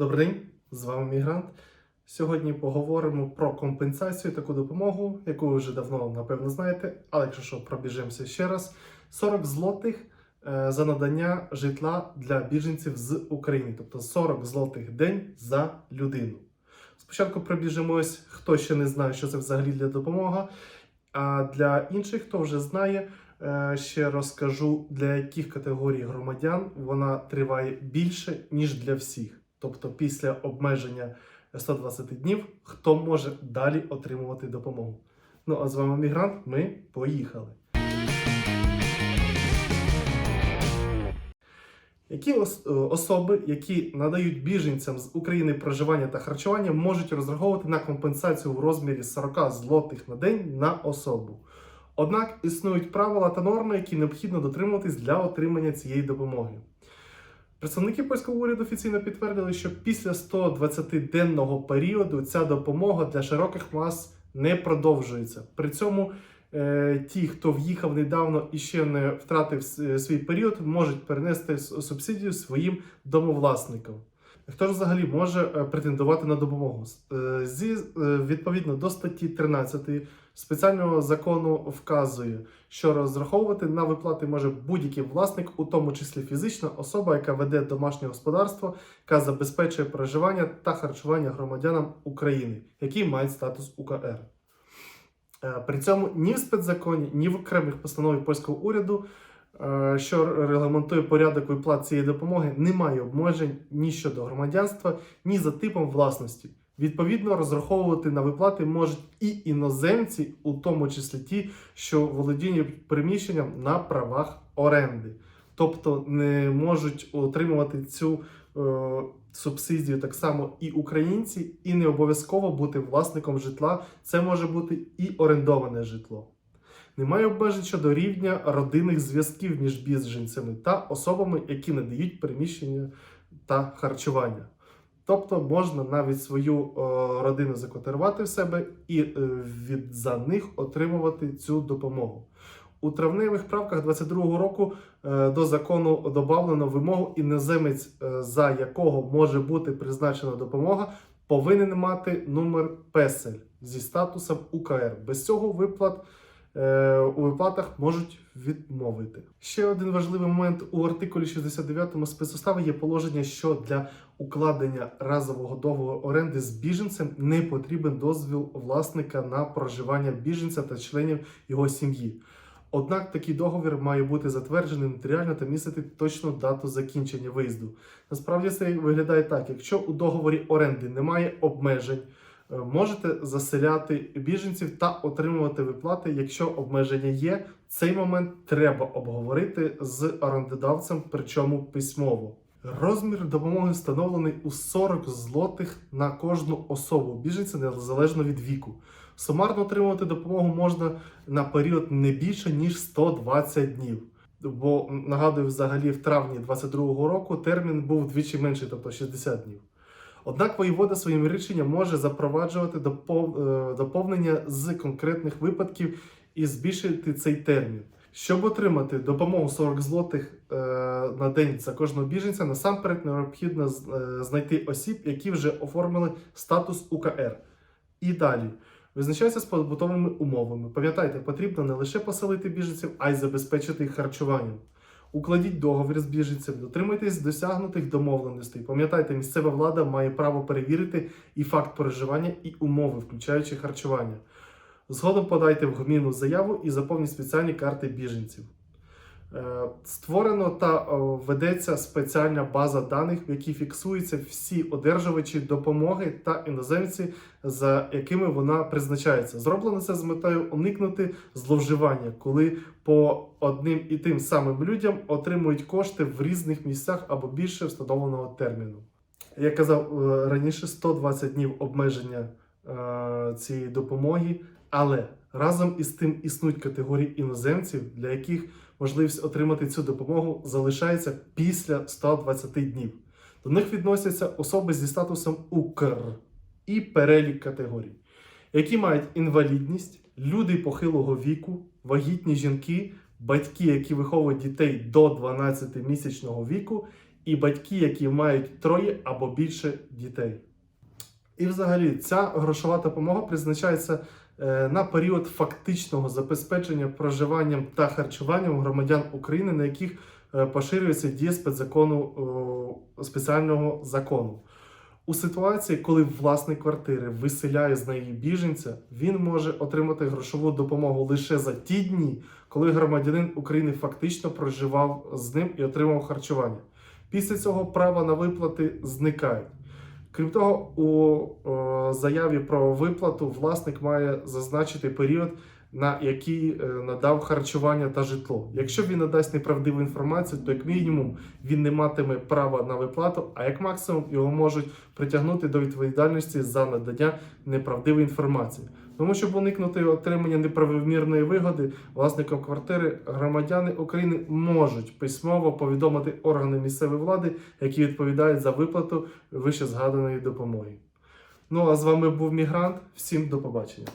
Добрий день, з вами Мігрант. Сьогодні поговоримо про компенсацію, таку допомогу, яку ви вже давно, напевно, знаєте, але якщо що, пробіжимося ще раз. 40 злотих е, за надання житла для біженців з України, тобто 40 злотих день за людину. Спочатку пробіжимось, хто ще не знає, що це взагалі для допомога. А для інших, хто вже знає, е, ще розкажу, для яких категорій громадян вона триває більше, ніж для всіх. Тобто, після обмеження 120 днів, хто може далі отримувати допомогу. Ну а з вами Мігрант, ми поїхали. Які е, особи, які надають біженцям з України проживання та харчування, можуть розраховувати на компенсацію в розмірі 40 злотих на день на особу? Однак існують правила та норми, які необхідно дотримуватись для отримання цієї допомоги. Представники польського уряду офіційно підтвердили, що після 120-денного періоду ця допомога для широких мас не продовжується. При цьому е, ті, хто в'їхав недавно і ще не втратив свій період, можуть перенести субсидію своїм домовласникам. Хто ж взагалі може е, претендувати на допомогу? Е, Зі е, відповідно до статті 13 спеціального закону вказує, що розраховувати на виплати може будь-який власник, у тому числі фізична особа, яка веде домашнє господарство, яка забезпечує проживання та харчування громадянам України, які мають статус УКР. При цьому ні в спецзаконі, ні в окремих постановах польського уряду, що регламентує порядок виплат цієї допомоги, немає обмежень ні щодо громадянства, ні за типом власності. Відповідно, розраховувати на виплати можуть і іноземці, у тому числі ті, що володіють приміщенням на правах оренди, тобто не можуть отримувати цю е, субсидію так само і українці, і не обов'язково бути власником житла. Це може бути і орендоване житло. Немає обмежень щодо рівня родинних зв'язків між біженцями та особами, які надають приміщення та харчування. Тобто можна навіть свою е, родину закотирувати в себе і е, від за них отримувати цю допомогу. У травневих правках 22-го року е, до закону додавлено вимогу іноземець, е, за якого може бути призначена допомога, повинен мати номер песель зі статусом УКР. Без цього виплат у виплатах можуть відмовити. Ще один важливий момент у артикулі 69 спецустави є положення, що для укладення разового договору оренди з біженцем не потрібен дозвіл власника на проживання біженця та членів його сім'ї. Однак такий договір має бути затверджений нотаріально та містити точну дату закінчення виїзду. Насправді це виглядає так: якщо у договорі оренди немає обмежень, е, можете заселяти біженців та отримувати виплати. Якщо обмеження є, цей момент треба обговорити з орендодавцем, причому письмово. Розмір допомоги встановлений у 40 злотих на кожну особу біженця незалежно від віку. Сумарно отримувати допомогу можна на період не більше ніж 120 днів. Бо нагадую, взагалі в травні 22-го року термін був вдвічі менший, тобто 60 днів. Однак воєвода своїм рішенням може запроваджувати е, доповнення з конкретних випадків і збільшити цей термін. Щоб отримати допомогу 40 злотих е, на день за кожного біженця, насамперед необхідно е, знайти осіб, які вже оформили статус УКР. І далі визначається з побутовими умовами. Пам'ятайте, потрібно не лише поселити біженців, а й забезпечити їх харчуванням. Укладіть договір з біженцем, дотримуйтесь досягнутих домовленостей. Пам'ятайте, місцева влада має право перевірити і факт проживання, і умови, включаючи харчування. Згодом подайте в гміну заяву і заповніть спеціальні карти біженців. Е, Створено та ведеться спеціальна база даних, в якій фіксуються всі одержувачі допомоги та іноземці, за якими вона призначається. Зроблено це з метою уникнути зловживання, коли по одним і тим самим людям отримують кошти в різних місцях або більше встановленого терміну. Я казав е, раніше 120 днів обмеження е, цієї допомоги, але разом із тим існують категорії іноземців, для яких можливість отримати цю допомогу залишається після 120 днів. До них відносяться особи зі статусом УКР і перелік категорій, які мають інвалідність, люди похилого віку, вагітні жінки, батьки, які виховують дітей до 12-місячного віку, і батьки, які мають троє або більше дітей. І взагалі ця грошова допомога призначається на період фактичного забезпечення проживанням та харчуванням громадян України, на яких е, поширюється дія спецзакону е, спеціального закону. У ситуації, коли власник квартири виселяє з неї біженця, він може отримати грошову допомогу лише за ті дні, коли громадянин України фактично проживав з ним і отримав харчування. Після цього права на виплати зникають. Крім того, у заяві про виплату власник має зазначити період, на який е, надав харчування та житло. Якщо він надасть неправдиву інформацію, то як мінімум він не матиме права на виплату, а як максимум його можуть притягнути до відповідальності за надання неправдивої інформації. Тому щоб уникнути отримання неправомірної вигоди власникам квартири, громадяни України можуть письмово повідомити органи місцевої влади, які відповідають за виплату вище згаданої допомоги. Ну а з вами був Мігрант. Всім до побачення.